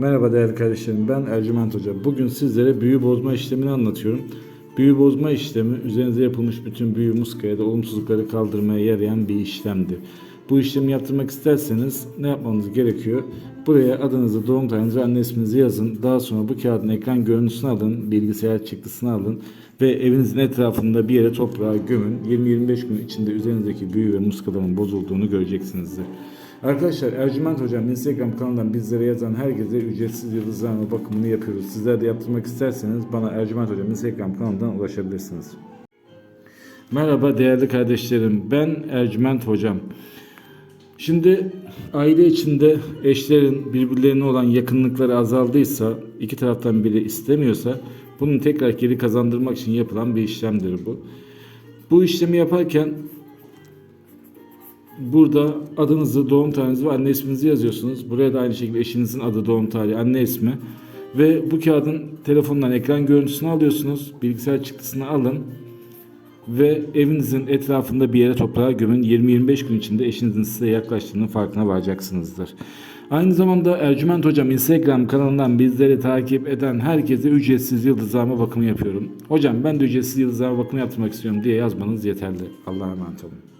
Merhaba değerli kardeşlerim ben Ercüment Hoca. Bugün sizlere büyü bozma işlemini anlatıyorum. Büyü bozma işlemi üzerinize yapılmış bütün büyü muska ya da olumsuzlukları kaldırmaya yarayan bir işlemdir. Bu işlemi yaptırmak isterseniz ne yapmanız gerekiyor? Buraya adınızı, doğum tarihinizi ve anne isminizi yazın. Daha sonra bu kağıdın ekran görüntüsünü alın, bilgisayar çıktısını alın ve evinizin etrafında bir yere toprağa gömün. 20-25 gün içinde üzerinizdeki büyü ve muskaların bozulduğunu göreceksinizdir. Arkadaşlar Ercüment Hocam Instagram kanalından bizlere yazan herkese ücretsiz yıldızlarma bakımını yapıyoruz. Sizler de yaptırmak isterseniz bana Ercüment Hocam Instagram kanalından ulaşabilirsiniz. Merhaba değerli kardeşlerim ben Ercüment Hocam. Şimdi aile içinde eşlerin birbirlerine olan yakınlıkları azaldıysa, iki taraftan biri istemiyorsa bunu tekrar geri kazandırmak için yapılan bir işlemdir bu. Bu işlemi yaparken Burada adınızı, doğum tarihinizi ve anne isminizi yazıyorsunuz. Buraya da aynı şekilde eşinizin adı, doğum tarihi, anne ismi. Ve bu kağıdın telefondan ekran görüntüsünü alıyorsunuz. Bilgisayar çıktısını alın. Ve evinizin etrafında bir yere toprağa gömün. 20-25 gün içinde eşinizin size yaklaştığının farkına varacaksınızdır. Aynı zamanda Ercüment Hocam Instagram kanalından bizleri takip eden herkese ücretsiz yıldızlama bakımı yapıyorum. Hocam ben de ücretsiz yıldızlama bakımı yaptırmak istiyorum diye yazmanız yeterli. Allah'a emanet olun.